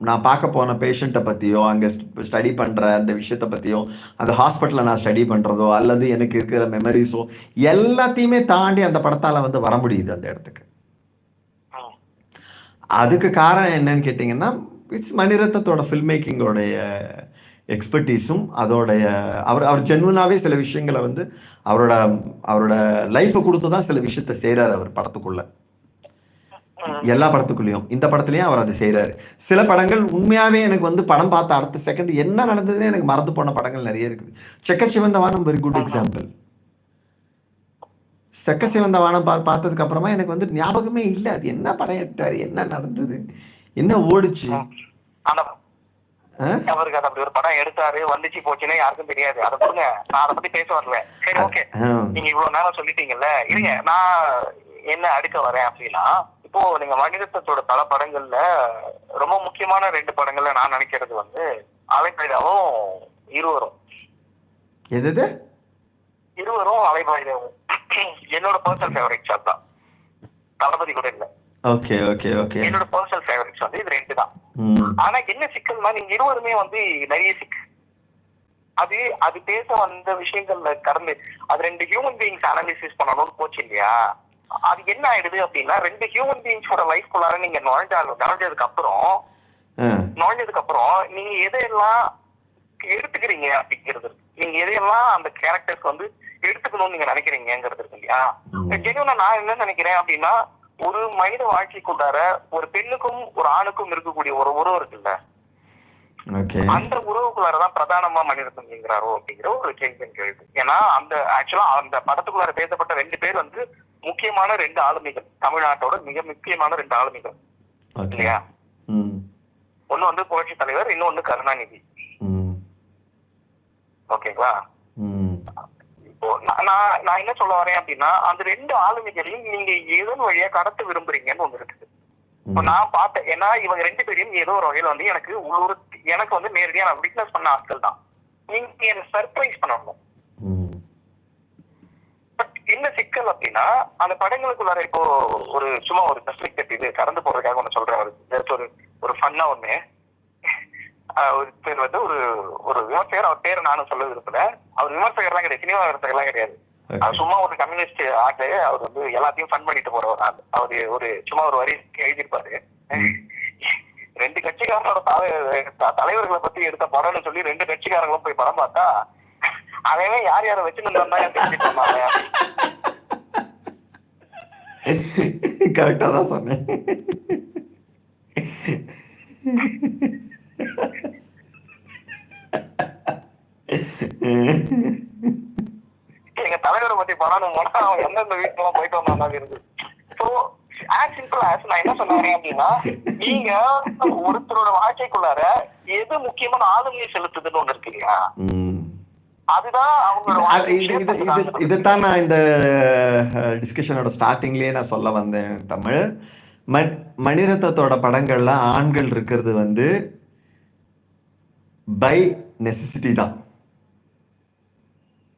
நான் பார்க்க போன பேஷண்ட்டை பற்றியோ அங்கே ஸ்டடி பண்ணுற அந்த விஷயத்தை பற்றியோ அந்த ஹாஸ்பிட்டலில் நான் ஸ்டடி பண்ணுறதோ அல்லது எனக்கு இருக்கிற மெமரிஸோ எல்லாத்தையுமே தாண்டி அந்த படத்தால் வந்து வர முடியுது அந்த இடத்துக்கு. அதுக்கு காரணம் என்னன்னு கேட்டிங்கன்னா இட்ஸ் மணிரத்னத்தோட ஃபில்ம் மேக்கிங்கோடைய எக்ஸ்பர்டீஸும் அதோடைய அவர் அவர் ஜென்வனாகவே சில விஷயங்களை வந்து அவரோட அவரோட லைஃப்பை கொடுத்து தான் சில விஷயத்த செய்கிறார் அவர் படத்துக்குள்ள. எல்லா படத்துக்குள்ளேயும். இந்த படத்துலயும் அவர் அதை செய்கிறாரு சில படங்கள் உண்மையாகவே எனக்கு வந்து படம் பார்த்த அடுத்த செகண்ட் என்ன நடந்ததுன்னு எனக்கு மறந்து போன படங்கள் நிறைய இருக்குது. செக்க சிவந்த வானம் வெரி குட் எக்ஸாம்பிள் செக்க சிவந்த வானம் பா பார்த்ததுக்கு அப்புறமா எனக்கு வந்து ஞாபகமே இல்லை. அது என்ன படம் எடுத்தாரு? என்ன நடந்தது? என்ன ஓடுச்சு? அவருக்கு அப்படி ஒரு படம் எடுத்தாரு. வந்துச்சு போச்சுன்னா யாருக்கும் தெரியாது. அதை கொடுங்க. நான் அதை பத்தி பேச வரல சரி ஓகே. நீங்க இவ்வளவு நேரம் சொல்லிட்டீங்கல்ல. இருங்க. நான் என்ன அடுக்க வரேன் அப்படின்னா இப்போ நீங்க மனிதத்தோட பல படங்கள்ல ரொம்ப முக்கியமான ரெண்டு படங்கள்ல நான் நினைக்கிறது வந்து அலைபாய்தாவும் இருவரும். எது? இருவரும் அலைபாய்தாவும். என்னோட பர்சனல் ஃபேவரட்ஸ் அதான் தளபதி கூட இல்ல. Okay okay okay. என்னோட பர்சனல் ஃபேவரட்ஸ் வந்து இது ரெண்டு தான். ஆனா என்ன சிக்கல்னா நீங்க இருவருமே வந்து நிறைய சிக்கல் அது அது பேச வந்த விஷயங்கள்ல கடந்து அது ரெண்டு ஹியூமன் பீயிங்ஸ் அனாலிசிஸ் பண்ணணும்னு போச்சு இல்லையா? அது என்ன ஆயிடுது அப்படின்னா ரெண்டு ஹியூமன் பீயிங்ஸோட லைஃப்குள்ளார நீங்க நுழைஞ்சாலும் நுழைஞ்சதுக்கு அப்புறம் நுழைஞ்சதுக்கு அப்புறம் நீங்க எதையெல்லாம் எடுத்துக்கிறீங்க அப்படிங்கிறது. நீங்க எதையெல்லாம் அந்த கேரக்டர்ஸ் வந்து எடுத்துக்கணும்னு நீங்க நினைக்கிறீங்கிறது இருக்கு இல்லையா. ஜெனுவனா நான் என்ன நினைக்கிறேன் அப்படின்னா ஒரு மனித வாழ்க்கைக்குள்ளார ஒரு பெண்ணுக்கும் ஒரு ஆணுக்கும் இருக்கக்கூடிய ஒரு உறவு இருக்குல்ல? அந்த உறவுக்குள்ளாரதான் பிரதானமா மனிதன் அப்படிங்கிற ஒரு கேள்வி எழுது ஏன்னா அந்த ஆக்சுவலா அந்த படத்துக்குள்ளார பேசப்பட்ட ரெண்டு பேர் வந்து முக்கியமான ரெண்டு ஆளுமைகள். தமிழ்நாட்டோட மிக முக்கியமான ரெண்டு ஆளுமைகள். இல்லையா? ஒண்ணு வந்து புரட்சி தலைவர் இன்னொன்னு கருணாநிதி. ஓகேங்களா இப்போ நான் நான் என்ன சொல்ல வரேன் அப்படின்னா அந்த ரெண்டு ஆளுமைகளையும் நீங்க எதன் வழியா கடத்த விரும்புறீங்கன்னு ஒண்ணு இருக்குது. இப்போ நான் பார்த்தேன் ஏன்னா இவங்க ரெண்டு பேரையும் ஏதோ ஒரு வகையில வந்து எனக்கு உள்ளூர் எனக்கு வந்து நேரடியா நான் விட்னஸ் பண்ண ஆட்கள் தான். நீங்க என்ன சர்ப்ரைஸ் பண்ணணும். என்ன சிக்கல் அப்படின்னா அந்த படங்களுக்குள்ளார இப்போ ஒரு சும்மா ஒரு பெர்ஸ்பெக்டிவ் இது கடந்து போறதுக்காக ஒண்ணு சொல்றேன் ஒரு ஒரு ஒரு ஃபன்னா ஒண்ணு. ஒரு பேர் வந்து ஒரு ஒரு விமர்சகர் அவர் பேரை நானும் சொல்ல விரும்பல. அவர் விமர்சகர்லாம் கிடையாது சினிமா விமர்சகர்லாம் கிடையாது. அவர் சும்மா ஒரு கம்யூனிஸ்ட் ஆட்டு அவர் வந்து எல்லாத்தையும் ஃபன் பண்ணிட்டு போற ஒரு ஆள். அவர் ஒரு சும்மா ஒரு வரி எழுதியிருப்பாரு. ரெண்டு த- தலைவர்களை பத்தி எடுத்த படம்னு சொல்லி ரெண்டு கட்சிக்காரங்களும் போய் படம் பார்த்தா அவன் யார் யாரை வச்சுன்னு இருந்தா தெரிஞ்சுட்டு கரெக்டாக தான் சொன்னேன் எங்க தலைவரை பத்தி படம் போனா அவன் எந்தெந்த வீட்டுல போயிட்டு வந்தாங்க இருக்கு சோ ஆஸ் சிம்பிள் ஆஸ் நான் என்ன சொல்றேன் அப்படின்னா நீங்க ஒருத்தரோட வாழ்க்கைக்குள்ளார எது முக்கியமான ஆளுமையை செலுத்துதுன்னு ஒண்ணு இருக்கு இல்லையா? ம் அதுதான் அவங்களோட அது வாழ்க்கையை இது இது shape இது பண்ணுது. இதைத்தான் நான் இந்த டிஸ்கஷனோட ஸ்டார்டிங்லேயே நான் சொல்ல வந்தேன் தமிழ் மண் மணிரத்னத்தோட படங்கள்ல ஆண்கள் இருக்கிறது வந்து பை நெசசிட்டி தான் ம- இல்ல, அது இருந்துட்டு போட்டோம் அது நமக்கு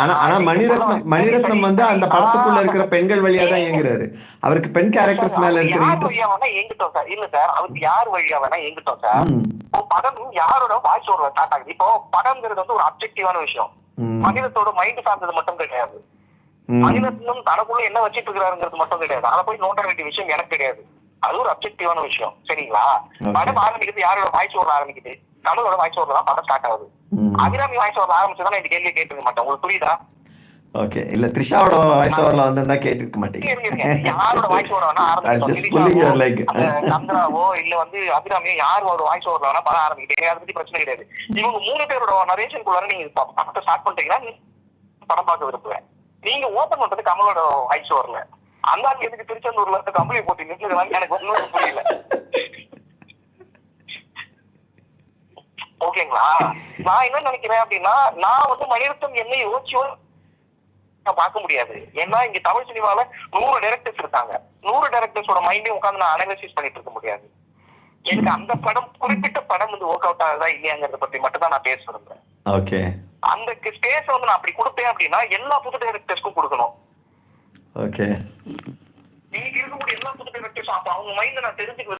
ஆனா- மணிரத்னம் மணிரத்னம் வந்து அந்த படத்துக்குள்ள இருக்கிற பெண்கள் வழியா தான் இயங்குறாரு. அவருக்கு பெண் கேரக்டர்ஸ் மேல இருக்கிற எங்கிட்டோம் சார். இல்ல சார் அவருக்கு யார் வழியா வேணா எங்கிட்டோம் சார். படம் யாரோட வாய்ஸ் ஓவர்ல ஸ்டார்ட் இப்போ படம்ங்கிறது வந்து ஒரு அப்ஜெக்டிவான விஷயம். மனிதத்தோட மைண்ட் சார்ந்தது மட்டும் கிடையாது. மனிதனும் தனக்குள்ள என்ன வச்சிட்டு இருக்கிறாருங்கிறது மட்டும் கிடையாது. அதை போய் நோட்ட வேண்டிய விஷயம் எனக்கு கிடையாது. அது ஒரு அப்ஜெக்டிவான விஷயம். சரிங்களா. படம் ஆரம்பிக்கிறது யாரோட வாய்ஸ் ஓவர் ஆரம்பிக்குது? தமிழோட வாய்ஸ் ஓவர் தான் படம் ஸ்டார்ட் ஆகுது. அபிராமி வாய்ஸ் ஓவர் ஆரம்பிச்சதான் இந்த கேள்வியை கேட்டுக்க மாட்டேன். உங்களுக்கு புரியுதா? ஓகே. இல்ல த்ரிஷாவோட வாய்ஸ் ஓவர்ல வந்திருந்தா கேட்டிருக்க மாட்டீங்க. யாரோட வாய்ஸ் ஓவர் வேணா leg. அந்த சந்திராவோ இல்ல வந்து அபிராமியோ யார் ஒரு வாய்ஸ் ஓவர் வேணா படம் ஆரம்பிக்கிட்டே அதை பத்தி பிரச்சனை கிடையாது. இவங்க மூணு பேரோட நரேஷனுக்குள்ளார நீங்க ப- படத்தை ஸ்டார்ட் பண்ணிட்டீங்கன்னா நீ படம் பார்க்க விரும்புவேன். நீங்க ஓபன் பண்றது கமலோட வாய்ஸ் ஓவர்ல. அந்த எதுக்கு திருச்செந்தூர்ல இருந்து கம்பெனி போட்டு நிற்கிறதுலாம் எனக்கு ஒண்ணும் புரியல. ஓகேங்களா? நான் என்ன நினைக்கிறேன் அப்படின்னா நான் வந்து மணிரத்தம் என்ன யோசிச்சோ நான் பார்க்க முடியாது. ஏன்னா இங்க தமிழ் சினிமால நூறு டைரக்டர்ஸ் இருக்காங்க. நூறு டைரக்டர்ஸோட மைண்டையும் உட்காந்து நான் அனாலிசிஸ் பண்ணிட்டு இருக்க முடியாது. எனக்கு அந்த படம் குறிப்பிட்ட படம் வந்து ஒர்க் அவுட் ஆகுதா இல்லையாங்கிறத பத்தி மட்டும் தான் நான் பேச விரும்புறேன். ஓகே அந்த ஸ்பேஸ் வந்து நான் அப்படி கொடுப்பேன் அப்படின்னா எல்லா புது டைரக்டர்ஸ்க்கும் கொடுக்கணும். ஓகே இன்னைக்கு இருக்கக்கூடிய எல்லா புது டைரக்டர்ஸும் அப்ப அவங்க மைண்ட நான் தெரிஞ்சுக்க